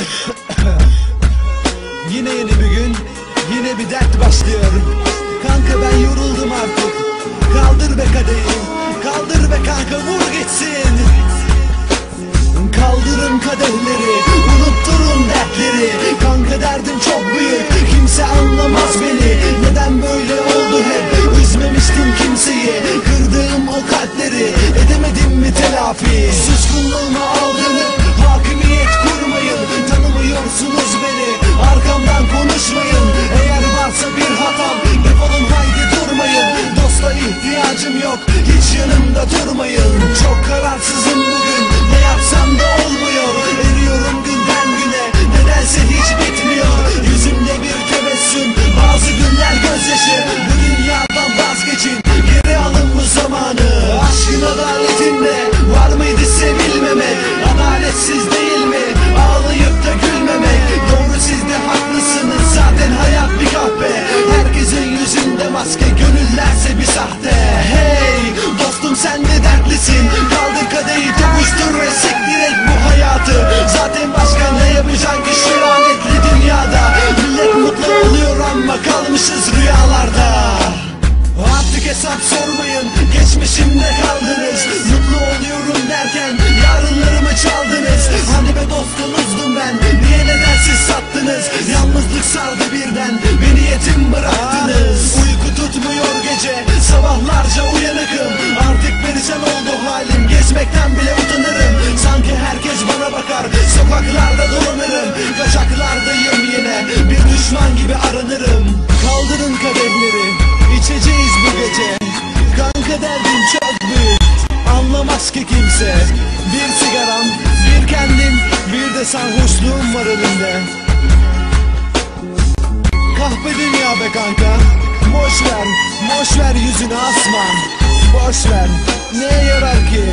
Yine yeni bir gün, yine bir dert başlıyor. Kanka ben yoruldum artık. Kaldır be kadehi, kaldır be kanka vur gitsin. Kaldırın kadehleri, unutturun dertleri. Kanka derdim çok büyük, kimse anlamaz beni. Neden böyle oldu hep? Üzmemiştim kimseyi, kırdığım o kalpleri. Edemedim mi telafi? Suskunluğuma aldanıp hakimiyet maske, gönüllerse bir sahte. Hey dostum sen de dertlisin. Kaldır kadehi tokuştur ve siktir et bu hayatı. Zaten başka ne yapacaksın ki şu lanetli dünyada? Millet mutlu oluyor ama kalmışız rüyalarda. Artık hesap sormayın Geçmişimde kaldınız Mutlu oluyorum derken Yarınlarımı çaldınız Hani be dostunuzdum ben Niye neden siz sattınız Yalnızlık sardı birden Beni yetim bıraktınız halim Gezmekten bile utanırım. Sanki herkes bana bakar. Sokaklarda dolanırım. Kaçaklardayım yine. Bir düşman gibi aranırım. Kaldırın kadehleri. İçeceğiz bu gece. Kanka derdim çok büyük. Anlamaz ki kimse. Bir sigaram, bir kendim Bir de sarhoşluğum var elimde. Kahpe dünya be kanka. Boş ver, boş ver yüzünü asma Boş ver, neye yarar ki?